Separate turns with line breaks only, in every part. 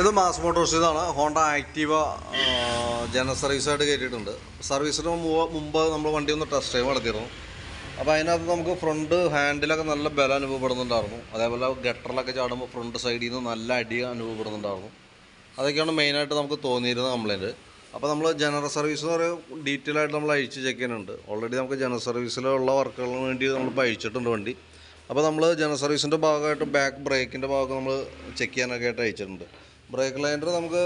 ഇത് Mass Motors ഇതാണ്. Honda Activa general സർവീസായിട്ട് കയറ്റിയിട്ടുണ്ട്. സർവീസിന് മുമ്പ് നമ്മൾ വണ്ടി ഒന്ന് ടെസ്റ്റ് ഡ്രൈവ് നടത്തിയിരുന്നു. അപ്പോൾ അതിനകത്ത് നമുക്ക് ഫ്രണ്ട് ഹാൻഡിലൊക്കെ നല്ല ബലം അനുഭവപ്പെടുന്നുണ്ടായിരുന്നു. അതേപോലെ ഗട്ടറിലൊക്കെ ചാടുമ്പോൾ ഫ്രണ്ട് സൈഡിൽ നിന്ന് നല്ല അടി അനുഭവപ്പെടുന്നുണ്ടായിരുന്നു. അതൊക്കെയാണ് മെയിനായിട്ട് നമുക്ക് തോന്നിയിരുന്ന കംപ്ലയിന്റ് അപ്പോൾ നമ്മൾ ജനറൽ സർവീസ് എന്ന് പറയുമ്പോൾ ഡീറ്റെയിൽ ആയിട്ട് നമ്മൾ അയച്ച് ചെക്ക് ചെയ്യുന്നുണ്ട്. ഓൾറെഡി നമുക്ക് ജനറൽ സർവീസിലുള്ള വർക്കുകളിന് വേണ്ടി നമ്മൾ അയച്ചിട്ടുണ്ട് വണ്ടി. അപ്പോൾ നമ്മൾ ജനറൽ സർവീസിന്റെ ഭാഗമായിട്ട് ബാക്ക് ബ്രേക്കിന്റെ ഭാഗമൊക്കെ നമ്മൾ ചെക്ക് ചെയ്യാനൊക്കെ ആയിട്ട് അയച്ചിട്ടുണ്ട്. ബ്രേക്ക് ലൈൻഡർ നമുക്ക്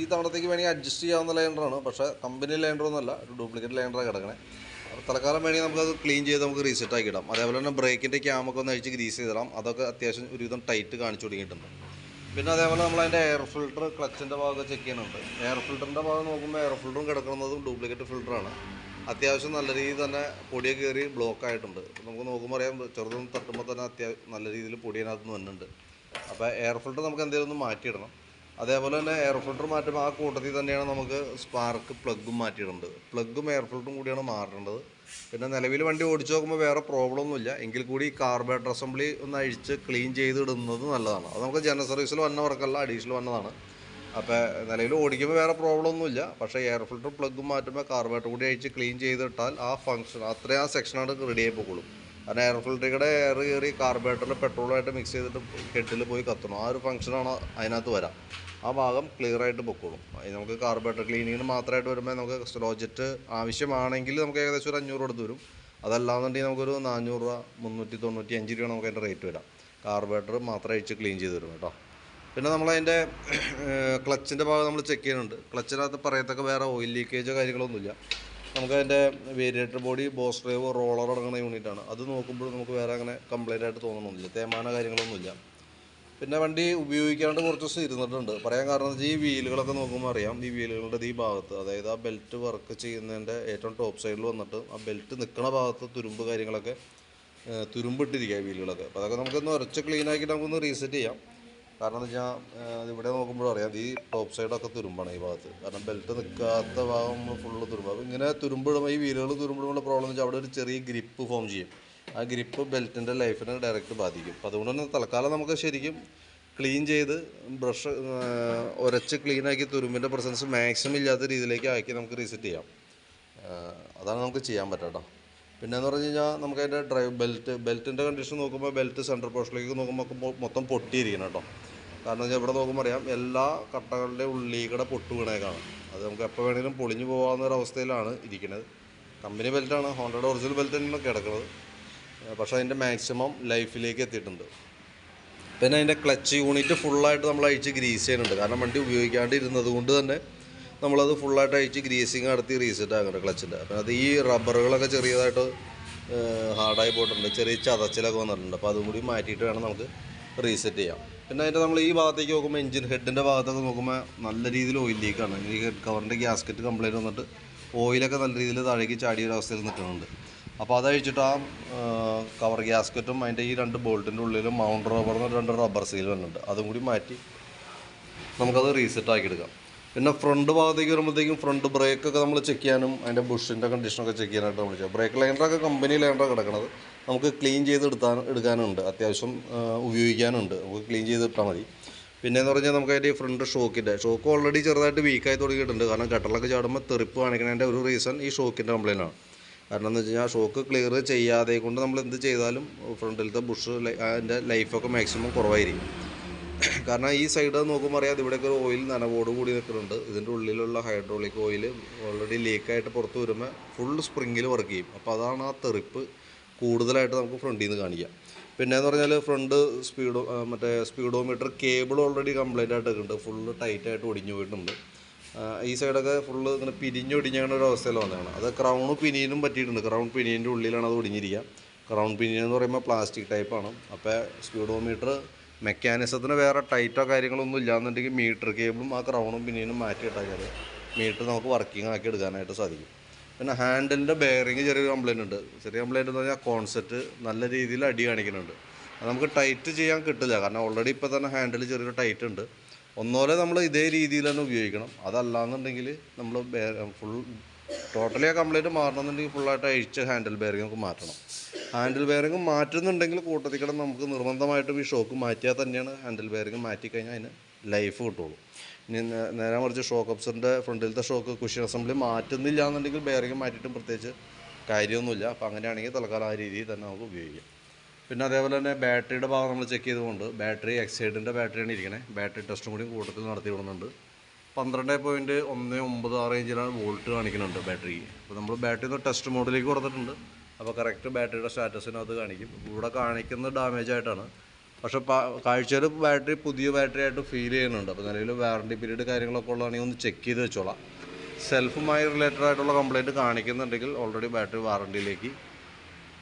ഈ തവണത്തേക്ക് വേണമെങ്കിൽ അഡ്ജസ്റ്റ് ചെയ്യാവുന്ന ലൈൻഡറാണ് പക്ഷേ കമ്പനി ലൈൻഡറൊന്നുമല്ല ഒരു ഡ്യൂപ്ലിക്കേറ്റ് ലൈൻഡറാണ് കിടക്കണേ. തൽക്കാലം വേണമെങ്കിൽ നമുക്കത് ക്ലീൻ ചെയ്ത് നമുക്ക് റീസെറ്റ് ആക്കി ഇടാം. അതേപോലെ തന്നെ ബ്രേക്കിന്റെ ക്യാമൊക്കെ ഒന്ന് അഴിച്ച് ഗ്രീസ് ചെയ്തിടാം. അതൊക്കെ അത്യാവശ്യം ഒരുവിധം ടൈറ്റ് കാണിച്ചു തുടങ്ങിയിട്ടുണ്ട് പിന്നെ അതേപോലെ നമ്മൾ അതിന്റെ എയർ ഫിൽട്ടർ ക്ലച്ചിന്റെ ഭാഗമൊക്കെ ചെക്ക് ചെയ്യുന്നുണ്ട്. എയർ ഫിൽറ്ററിന്റെ ഭാഗം നോക്കുമ്പോൾ എയർ ഫിൽറ്ററും കിടക്കുന്നതും ഡ്യൂപ്ലിക്കേറ്റ് ഫിൽറ്ററാണ് അത്യാവശ്യം നല്ല രീതിയിൽ തന്നെ പൊടിയൊക്കെ കയറി ബ്ലോക്ക് ആയിട്ടുണ്ട്. നമുക്ക് നോക്കുമ്പോൾ അറിയാം ചെറുതൊന്നും തട്ടുമ്പോൾ തന്നെ അത്യാവശ്യം നല്ല രീതിയിൽ പൊടിയതിനകത്ത് നിന്ന് വന്നിട്ടുണ്ട്. അപ്പോൾ എയർ ഫിൽട്ടർ നമുക്ക് എന്തെങ്കിലും ഒന്ന് മാറ്റിയിടണം. അതേപോലെ തന്നെ എയർ ഫിൽട്ടർ മാറ്റുമ്പോൾ ആ കൂട്ടത്തിൽ തന്നെയാണ് നമുക്ക് സ്പാർക്ക് പ്ലഗും മാറ്റിയിടേണ്ടത്. പ്ലഗും എയർ ഫിൽട്ടറും കൂടിയാണ് മാറേണ്ടത്. പിന്നെ നിലവിൽ വണ്ടി ഓടിച്ചു നോക്കുമ്പോൾ വേറെ പ്രോബ്ലം ഒന്നുമില്ല എങ്കിൽ കൂടി കാർബേറ്റർ അസംബ്ലി ഒന്ന് അഴിച്ച് ക്ലീൻ ചെയ്ത് ഇടുന്നത് നല്ലതാണ്. അത് നമുക്ക് ജനറൽ സർവീസിൽ വന്ന വർക്കല്ല അഡീഷണൽ വന്നതാണ്. അപ്പോൾ നിലവിൽ ഓടിക്കുമ്പോൾ വേറെ പ്രോബ്ലം ഒന്നുമില്ല പക്ഷേ എയർ ഫിൽട്ടർ പ്ലഗും മാറ്റുമ്പോൾ കാർബേറ്റർ കൂടി അഴിച്ച് ക്ലീൻ ചെയ്തിട്ടാൽ ആ ഫങ്ഷൻ അത്രയും ആ സെക്ഷനാണ് റെഡി ആയി പോകുള്ളൂ കാരണം എയർ ഫിൽറ്ററിയുടെ എയർ കയറി കാർബേറ്ററിൽ പെട്രോളായിട്ട് മിക്സ് ചെയ്തിട്ട് കെട്ടിൽ പോയി കത്തണം. ആ ഒരു ഫംഗ്ഷനാണ് അതിനകത്ത് വരാം. ആ ഭാഗം ക്ലിയർ ആയിട്ട് പൊക്കോളും. നമുക്ക് കാർബേറ്റർ ക്ലീനിങ്ങിന് മാത്രമായിട്ട് വരുമ്പോൾ നമുക്ക് സ്ലോജറ്റ് ആവശ്യമാണെങ്കിൽ നമുക്ക് ഏകദേശം ഒരു അഞ്ഞൂറ് കൊടുത്ത് വരും. അതല്ലാന്നുണ്ടെങ്കിൽ നമുക്കൊരു നാനൂറ് രൂപ മുന്നൂറ്റി തൊണ്ണൂറ്റി അഞ്ച് രൂപ നമുക്ക് അതിന്റെ റേറ്റ് വരാം. കാർബേറ്റർ മാത്രം അഴിച്ച് ക്ലീൻ ചെയ്ത് തരും കേട്ടോ. പിന്നെ നമ്മളതിന്റെ ക്ലച്ചിന്റെ ഭാഗം നമ്മൾ ചെക്ക് ചെയ്യുന്നുണ്ട്. ക്ലച്ചിനകത്ത് പറയത്തക്ക വേറെ ഓയിൽ ലീക്കേജോ കാര്യങ്ങളൊന്നുമില്ല. നമുക്ക് അതിന്റെ variator body boss drive roller അടങ്ങുന്ന യൂണിറ്റാണ് അത് നോക്കുമ്പോൾ നമുക്ക് വേറെ അങ്ങനെ കംപ്ലൈന്റ് ആയിട്ട് തോന്നണമെന്നില്ല തേമാന കാര്യങ്ങളൊന്നുമില്ല. പിന്നെ വണ്ടി ഉപയോഗിക്കാണ്ട് കുറച്ച് ദിവസം ഇരുന്നിട്ടുണ്ട്. പറയാൻ കാരണം വെച്ചാൽ ഈ വീലുകളൊക്കെ നോക്കുമ്പോൾ അറിയാം. ഈ വീലുകളുടെ ഈ ഭാഗത്ത് അതായത് ആ ബെൽറ്റ് വർക്ക് ചെയ്യുന്നതിന്റെ ഏറ്റവും ടോപ്പ് സൈഡിൽ വന്നിട്ട് ആ ബെൽറ്റ് നിൽക്കുന്ന ഭാഗത്ത് തുരുമ്പ് കാര്യങ്ങളൊക്കെ തുരുമ്പിട്ടിരിക്കുക വീലുകളൊക്കെ അപ്പോൾ അതൊക്കെ നമുക്കൊന്ന് ഉരച്ച് ക്ലീൻ ആക്കിയിട്ട് നമുക്കൊന്ന് റീസെറ്റ് ചെയ്യാം. കാരണം എന്താ വെച്ചാൽ ഇവിടെ നോക്കുമ്പോഴും അറിയാം ഈ ടോപ്പ് സൈഡൊക്കെ തുരുമ്പാണ് ഈ ഭാഗത്ത്. കാരണം ബെൽറ്റ് നിൽക്കാത്ത ഭാഗം ഫുള്ള് തുരുമ്പ്. അപ്പോൾ ഇങ്ങനെ തുരുമ്പിടുമ്പോൾ ഈ വീലുകൾ തുരുമ്പിടുമ്പോൾ പ്രോബ്ലം വെച്ചാൽ അവിടെ ഒരു ചെറിയ ഗ്രിപ്പ് ഫോം ചെയ്യും. ആ ഗ്രിപ്പ് ബെൽറ്റിന്റെ ലൈഫിനെ ഡയറക്റ്റ് ബാധിക്കും. അപ്പോൾ അതുകൊണ്ട് തന്നെ തൽക്കാലം നമുക്ക് ശരിക്കും ക്ലീൻ ചെയ്ത് ബ്രഷ് ഉരച്ച് ക്ലീനാക്കി തുരുമ്പിന്റെ പ്രസൻസ് മാക്സിമം ഇല്ലാത്ത രീതിയിലേക്ക് ആക്കി നമുക്ക് റീസെറ്റ് ചെയ്യാം. അതാണ് നമുക്ക് ചെയ്യാൻ പിന്നെ എന്ന് പറഞ്ഞു കഴിഞ്ഞാൽ നമുക്ക് അതിന്റെ ഡ്രൈവ് ബെൽറ്റ് ബെൽറ്റിന്റെ കണ്ടീഷൻ നോക്കുമ്പോൾ ബെൽറ്റ് സെൻട്രൽ പോർഷനിലേക്ക് നോക്കുമ്പോൾ മൊത്തം പൊട്ടിയിരിക്കണം കേട്ടോ. കാരണം വെച്ചാൽ ഇവിടെ നോക്കുമ്പോൾ അറിയാം എല്ലാ കട്ടകളുടെ ഉള്ളിക്കടെ കൂടെ പൊട്ട് വീണേക്കാണ് അത് നമുക്ക് എപ്പോൾ വേണമെങ്കിലും പൊളിഞ്ഞു പോകാവുന്ന ഒരു അവസ്ഥയിലാണ് ഇരിക്കുന്നത് കമ്പനി ബെൽറ്റാണ് ഹോണ്ടയുടെ ഒറിജിനൽ ബെൽറ്റ് തന്നെയാണ് കിടക്കുന്നത് പക്ഷേ അതിന്റെ മാക്സിമം ലൈഫിലേക്ക് എത്തിയിട്ടുണ്ട്. പിന്നെ അതിന്റെ ക്ലച്ച് യൂണിറ്റ് ഫുള്ളായിട്ട് നമ്മൾ അഴിച്ച് ഗ്രീസ് ചെയ്യുന്നുണ്ട്. കാരണം വണ്ടി ഉപയോഗിക്കാണ്ടിരുന്നത് കൊണ്ട് തന്നെ നമ്മളത് ഫുള്ളായിട്ട് അഴിച്ച് ഗ്രീസിങ് നടത്തി റീസെറ്റ് ആക്കണം ക്ലച്ചിന്റെ അപ്പം അത് ഈ റബ്ബറുകളൊക്കെ ചെറിയതായിട്ട് ഹാർഡായി പോയിട്ടുണ്ട്. ചെറിയ ചതച്ചിലൊക്കെ വന്നിട്ടുണ്ട്. അപ്പോൾ അതും കൂടി മാറ്റിയിട്ട് വേണം നമുക്ക് റീസെറ്റ് ചെയ്യാം. പിന്നെ അതിന്റെ നമ്മൾ ഈ ഭാഗത്തേക്ക് നോക്കുമ്പോൾ എഞ്ചിൻ ഹെഡിന്റെ ഭാഗത്തൊക്കെ നോക്കുമ്പോൾ നല്ല രീതിയിൽ ഓയിൽ ലീക്കാണ് ഈ ഹെഡ് കവറിന്റെ ഗ്യാസ്കറ്റ് കംപ്ലൈന്റ് വന്നിട്ട് ഓയിലൊക്കെ നല്ല രീതിയിൽ താഴേക്ക് ചാടിയ ഒരു അവസ്ഥയിൽ നിൽക്കുന്നുണ്ട്. അപ്പോൾ അതഴിച്ചിട്ട് ആ കവർ ഗ്യാസ്കറ്റും അതിന്റെ ഈ രണ്ട് ബോൾട്ടിന്റെ ഉള്ളിലും മൗണ്ട് റബ്ബർ എന്ന് രണ്ട് റബ്ബർ സീൽ വന്നിട്ടുണ്ട്. അതും കൂടി മാറ്റി നമുക്കത് റീസെറ്റ് ആക്കി എടുക്കാം. പിന്നെ ഫ്രണ്ട് ഭാഗത്തേക്ക് വരുമ്പോഴത്തേക്കും ഫ്രണ്ട് ബ്രേക്കൊക്കെ നമ്മൾ ചെക്ക് ചെയ്യാനും അതിന്റെ ബുഷിന്റെ കണ്ടീഷനൊക്കെ ചെക്ക് ചെയ്യാനായിട്ട് നമ്മൾ ചെയ്യാം. ബ്രേക്ക് ലൈനറൊക്കെ കമ്പനി ലൈനറാണ് കിടക്കുന്നത് നമുക്ക് ക്ലീൻ ചെയ്ത് എടുത്താൻ എടുക്കാനുണ്ട്. അത്യാവശ്യം ഉപയോഗിക്കാനുണ്ട്. നമുക്ക് ക്ലീൻ ചെയ്ത് ഇട്ടാൽ മതി. പിന്നെ എന്ന് പറഞ്ഞാൽ നമുക്ക് അതിന്റെ ഫ്രണ്ട് ഷോക്കിന്റെ ഷോക്ക് ഓൾറെഡി ചെറുതായിട്ട് വീക്കായി തുടങ്ങിയിട്ടുണ്ട്. കാരണം ഗട്ടറിലൊക്കെ ചാടുമ്പോൾ തെറിപ്പ് കാണിക്കുന്നതിന്റെ ഒരു റീസൺ ഈ ഷോക്കിന്റെ കംപ്ലൈന്റ് ആണ്. കാരണം എന്ന് വെച്ച് കഴിഞ്ഞാൽ ഷോക്ക് ക്ലിയർ ചെയ്യാതെ കൊണ്ട് നമ്മൾ എന്ത് ചെയ്താലും ഫ്രണ്ടിലത്തെ ബുഷ് അതിന്റെ ലൈഫൊക്കെ മാക്സിമം കുറവായിരിക്കും. കാരണം ഈ സൈഡ് നോക്കുമ്പോൾ അറിയാം ഇവിടെയൊക്കെ ഒരു ഓയിൽ നനവോട് കൂടി നിൽക്കുന്നുണ്ട്. ഇതിന്റെ ഉള്ളിലുള്ള ഹൈഡ്രോളിക് ഓയിൽ ഓൾറെഡി ലീക്കായിട്ട് പുറത്ത് വരുമ്പോൾ ഫുൾ സ്പ്രിങ്ങിൽ വർക്ക് ചെയ്യും. അപ്പോൾ അതാണ് ആ തെറിപ്പ് കൂടുതലായിട്ട് നമുക്ക് ഫ്രണ്ടിൽ നിന്ന് കാണിക്കാം. പിന്നെ എന്ന് പറഞ്ഞാൽ ഫ്രണ്ട് സ്പീഡോ മറ്റേ സ്പീഡോമീറ്റർ കേബിൾ ഓൾറെഡി കംപ്ലൈന്റ് ആയിട്ട് ഉണ്ട് ഫുള്ള് ടൈറ്റായിട്ട് ഒടിഞ്ഞു പോയിട്ടുണ്ട്. ഈ സൈഡൊക്കെ ഫുള്ള് ഇങ്ങനെ പിരിഞ്ഞൊടിഞ്ഞാണ് ഒരു അവസ്ഥയിൽ വന്നതാണ്. അത് ക്രൗണ് പിനിയനും പറ്റിയിട്ടുണ്ട്. ക്രൗൺ പിനിയന്റെ ഉള്ളിലാണ് അത് ഒടിഞ്ഞിരിക്കുക. ക്രൗൺ പിനിയൻ എന്ന് പറയുമ്പോൾ പ്ലാസ്റ്റിക് ടൈപ്പാണ് അപ്പോൾ സ്പീഡോമീറ്റർ മെക്കാനിസത്തിന് വേറെ ടൈറ്റോ കാര്യങ്ങളൊന്നും ഇല്ലാന്നുണ്ടെങ്കിൽ മീറ്റർ കേബിളും ആ ക്രൗണും പിനിയനും മാറ്റിയിട്ടാൽ മീറ്റർ നമുക്ക് വർക്കിംഗ് ആക്കി എടുക്കാനായിട്ട് സാധിക്കും. പിന്നെ ഹാൻഡിലിന്റെ ബെയറിങ് ചെറിയൊരു കംപ്ലൈന്റ് ഉണ്ട്. ചെറിയ കംപ്ലൈന്റ് എന്ന് പറഞ്ഞാൽ കോൺസെപ്റ്റ് നല്ല രീതിയിൽ അടി കാണിക്കുന്നുണ്ട്. അത് നമുക്ക് ടൈറ്റ് ചെയ്യാൻ കിട്ടില്ല. കാരണം ഓൾറെഡി ഇപ്പോൾ തന്നെ ഹാൻഡിൽ ചെറിയൊരു ടൈറ്റ് ഉണ്ട്. ഒന്നോലെ നമ്മൾ ഇതേ രീതിയിൽ തന്നെ ഉപയോഗിക്കണം. അതല്ലാന്നുണ്ടെങ്കിൽ നമ്മൾ ഫുൾ ടോട്ടലി ആ കംപ്ലൈന്റ് മാറണമെന്നുണ്ടെങ്കിൽ ഫുള്ളായിട്ട് അഴിച്ച് ഹാൻഡിൽ ബെയറിങ് നമുക്ക് മാറ്റണം. ഹാൻഡിൽ ബെയറിംഗ് മാറ്റുന്നുണ്ടെങ്കിൽ കൂട്ടത്തിൽ കിടന്ന് നമുക്ക് നിർബന്ധമായിട്ടും ഈ ഷോക്ക് മാറ്റിയാൽ തന്നെയാണ് ഹാൻഡിൽ ബെയറിംഗ് മാറ്റി കഴിഞ്ഞാൽ അതിന് ലൈഫ് കിട്ടുള്ളൂ. ഇനി നേരെ മറിച്ച് ഷോക്ക് അപ്സറിന്റെ ഫ്രണ്ടിലത്തെ ഷോക്ക് കുഷ്യൻ അസംബ്ലി മാറ്റുന്നില്ല എന്നുണ്ടെങ്കിൽ ബെയറിംഗ് മാറ്റിയിട്ടും പ്രത്യേകിച്ച് കാര്യമൊന്നുമില്ല. അപ്പോൾ അങ്ങനെയാണെങ്കിൽ തൽക്കാലം ആ രീതിയിൽ തന്നെ നമുക്ക് ഉപയോഗിക്കാം. പിന്നെ അതേപോലെ തന്നെ ബാറ്ററിയുടെ ഭാഗം നമ്മൾ ചെക്ക് ചെയ്തുകൊണ്ട് ബാറ്ററി എക്സൈഡിന്റെ ബാറ്ററിയാണ് ഇരിക്കണേ. ബാറ്ററി ടെസ്റ്റും കൂടി കൂട്ടത്തിൽ നടത്തി വിടുന്നുണ്ട്. പന്ത്രണ്ട് പോയിന്റ് ഒന്ന് ഒമ്പത് ആ റേഞ്ചിലാണ് വോൾട്ട് കാണിക്കുന്നുണ്ട് ബാറ്ററിക്ക്. അപ്പോൾ നമ്മൾ ബാറ്ററി ടെസ്റ്റ് മോഡിലേക്ക് കൊടുത്തിട്ടുണ്ട്. അപ്പോൾ കറക്റ്റ് ബാറ്ററിയുടെ സ്റ്റാറ്റസിനകത്ത് കാണിക്കും. ഇവിടെ കാണിക്കുന്നത് ഡാമേജ് ആയിട്ടാണ്. പക്ഷേ കാഴ്ചയിൽ ബാറ്ററി പുതിയ ബാറ്ററി ആയിട്ട് ഫീൽ ചെയ്യുന്നുണ്ട്. അപ്പോൾ നിലവിൽ വാറണ്ടി പീരീഡ് കാര്യങ്ങളൊക്കെ ഉള്ളതാണെങ്കിൽ ഒന്ന് ചെക്ക് ചെയ്ത് വെച്ചോളാം. സെൽഫുമായി റിലേറ്റഡ് ആയിട്ടുള്ള കംപ്ലയിന്റ് കാണിക്കുന്നുണ്ടെങ്കിൽ ഓൾറെഡി ബാറ്ററി വാറണ്ടിയിലേക്ക്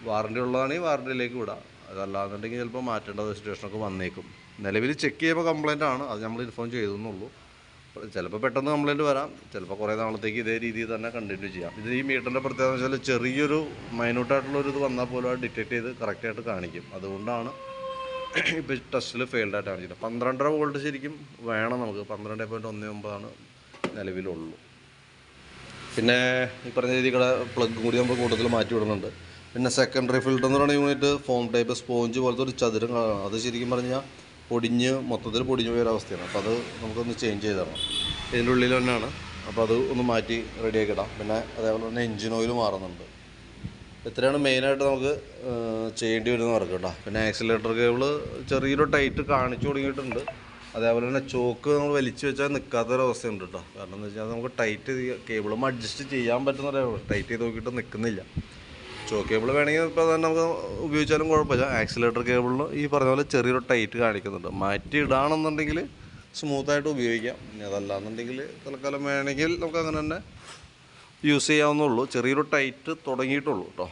വാറണ്ടി ഉള്ളതാണെങ്കിൽ വാറണ്ടിയിലേക്ക് വിടാം. അതല്ലാന്നുണ്ടെങ്കിൽ ചിലപ്പോൾ മാറ്റേണ്ട സിറ്റുവേഷനൊക്കെ വന്നേക്കും. നിലവിൽ ചെക്ക് ചെയ്യുമ്പോൾ കംപ്ലയിന്റ് ആണ്. അത് നമ്മൾ ഇൻഫോം ചെയ്തെന്നുള്ളൂ ചിലപ്പോൾ പെട്ടെന്ന് കംപ്ലൈന്റ് വരാം. ചിലപ്പോൾ കുറേ നാളത്തേക്ക് ഇതേ രീതിയിൽ തന്നെ കണ്ടിന്യൂ ചെയ്യാം. ഇത് ഈ മീറ്ററിന്റെ പ്രത്യേകത എന്ന് വെച്ചാൽ ചെറിയൊരു മൈന്യൂട്ടായിട്ടുള്ള ഒരു ഇത് വന്നാൽ പോലും അത് ഡിറ്റക്ട് ചെയ്ത് കറക്റ്റായിട്ട് കാണിക്കും. അതുകൊണ്ടാണ് ഇപ്പോൾ ടെസ്റ്റിൽ ഫെയിൽഡ് ആയിട്ട് കാണിച്ചിട്ട് പന്ത്രണ്ടര വോൾട്ട് ശരിക്കും വേണം നമുക്ക്. പന്ത്രണ്ട് പോയിന്റ് ഒന്ന് ഒമ്പതാണ് നിലവിലുള്ളൂ. പിന്നെ ഈ പറഞ്ഞ രീതിയുടെ പ്ലഗ് കൂടി നമ്മൾ കൂടുതൽ മാറ്റി വിടുന്നുണ്ട്. പിന്നെ സെക്കൻഡറി ഫിൽറ്റർ എന്ന് പറയുന്ന യൂണിറ്റ് ഫോം ടൈപ്പ് സ്പോഞ്ച് പോലത്തെ ഒരു ചതുരം അത് ശരിക്കും പറഞ്ഞാൽ പൊടിഞ്ഞ് മൊത്തത്തിൽ പൊടിഞ്ഞു പോയ അവസ്ഥയാണ്. അപ്പോൾ അത് നമുക്കൊന്ന് ചേഞ്ച് ചെയ്ത് തരണം. ഇതിന്റെ ഉള്ളിൽ തന്നെയാണ്. അപ്പോൾ അത് ഒന്ന് മാറ്റി റെഡിയാക്കി ഇടാം. പിന്നെ അതേപോലെ തന്നെ എഞ്ചിൻ ഓയിൽ മാറുന്നുണ്ട്. ഇത്രയാണ് മെയിനായിട്ട് നമുക്ക് ചെയ്യേണ്ടി വരുന്ന വർക്ക് കേട്ടോ. പിന്നെ ആക്സിലേറ്റർ കേബിൾ ചെറിയൊരു ടൈറ്റ് കാണിച്ചു തുടങ്ങിയിട്ടുണ്ട്. അതേപോലെ തന്നെ ചോക്ക് നമ്മൾ വലിച്ചു വെച്ചാൽ നിൽക്കാത്തൊരവസ്ഥയുണ്ട് കേട്ടോ. കാരണം എന്താ വെച്ചാൽ നമുക്ക് ടൈറ്റ് കേബിളും അഡ്ജസ്റ്റ് ചെയ്യാൻ പറ്റുന്ന ടൈറ്റ് ചെയ്ത് നോക്കിയിട്ട് നിൽക്കുന്നില്ല ചോക്ക് കേബിൾ വേണമെങ്കിൽ ഇപ്പോൾ തന്നെ നമുക്ക് ഉപയോഗിച്ചാലും കുഴപ്പമില്ല. ആക്സിലേറ്റർ കേബിളിൽ ഈ പറഞ്ഞ പോലെ ചെറിയൊരു ടൈറ്റ് കാണിക്കുന്നുണ്ട്. മാറ്റി ഇടാണെന്നുണ്ടെങ്കിൽ സ്മൂത്തായിട്ട് ഉപയോഗിക്കാം. ഇനി അതല്ലാന്നുണ്ടെങ്കിൽ തൽക്കാലം വേണമെങ്കിൽ നമുക്ക് അങ്ങനെ തന്നെ യൂസ് ചെയ്യാവുന്നുള്ളൂ ചെറിയൊരു ടൈറ്റ് തുടങ്ങിയിട്ടുള്ളൂ കേട്ടോ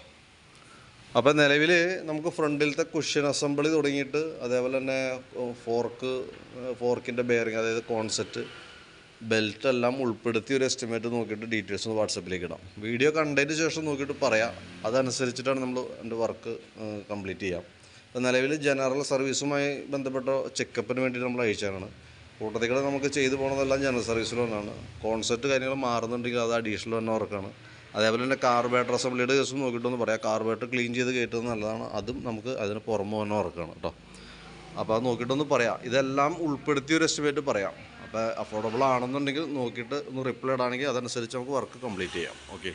അപ്പോൾ നിലവിൽ നമുക്ക് ഫ്രണ്ടിലത്തെ കുഷ്യൻ അസംബിളി തുടങ്ങിയിട്ട് അതേപോലെ തന്നെ ഫോർക്ക് ഫോർക്കിന്റെ ബെയറിങ് അതായത് കോൺസെപ്റ്റ് ബെൽറ്റ് എല്ലാം ഉൾപ്പെടുത്തി ഒരു എസ്റ്റിമേറ്റ് നോക്കിയിട്ട് ഡീറ്റെയിൽസ് ഒന്ന് വാട്സപ്പിലേക്ക് ഇടാം. വീഡിയോ കണ്ടതിന് ശേഷം നോക്കിയിട്ട് പറയാം. അതനുസരിച്ചിട്ടാണ് നമ്മൾ എന്റെ വർക്ക് കംപ്ലീറ്റ് ചെയ്യാം. അപ്പോൾ നിലവിൽ ജനറൽ സർവീസുമായി ബന്ധപ്പെട്ട ചെക്കപ്പിന് വേണ്ടിയിട്ട് നമ്മൾ അയച്ചതാണ്. കൂട്ടത്തിൽ നമുക്ക് ചെയ്തു പോകുന്നതെല്ലാം ജനറൽ സർവീസിൽ ഒന്നാണ് കോൺസെപ്റ്റ് കാര്യങ്ങൾ മാറുന്നുണ്ടെങ്കിൽ അത് അഡീഷണൽ തന്നെ വർക്കാണ് അതേപോലെ തന്നെ കാർബേറ്റർ അസംബ്ലിയുടെ കേസും നോക്കിയിട്ടൊന്ന് പറയാം. കാർബേറ്റർ ക്ലീൻ ചെയ്ത് കയറ്റുന്നത് നല്ലതാണ്. അതും നമുക്ക് അതിന് പുറമെ തന്നെ വർക്കാണ് കേട്ടോ. അപ്പോൾ അത് നോക്കിയിട്ടൊന്ന് പറയാം. ഇതെല്ലാം ഉൾപ്പെടുത്തിയ ഒരു എസ്റ്റിമേറ്റ് പറയാം. അപ്പോൾ അഫോർഡബിൾ ആണെന്നുണ്ടെങ്കിൽ നോക്കിയിട്ട് ഒന്ന് റിപ്ലൈ ഇടാണെങ്കിൽ അതനുസരിച്ച് നമുക്ക് വർക്ക് കംപ്ലീറ്റ് ചെയ്യാം. ഓക്കെ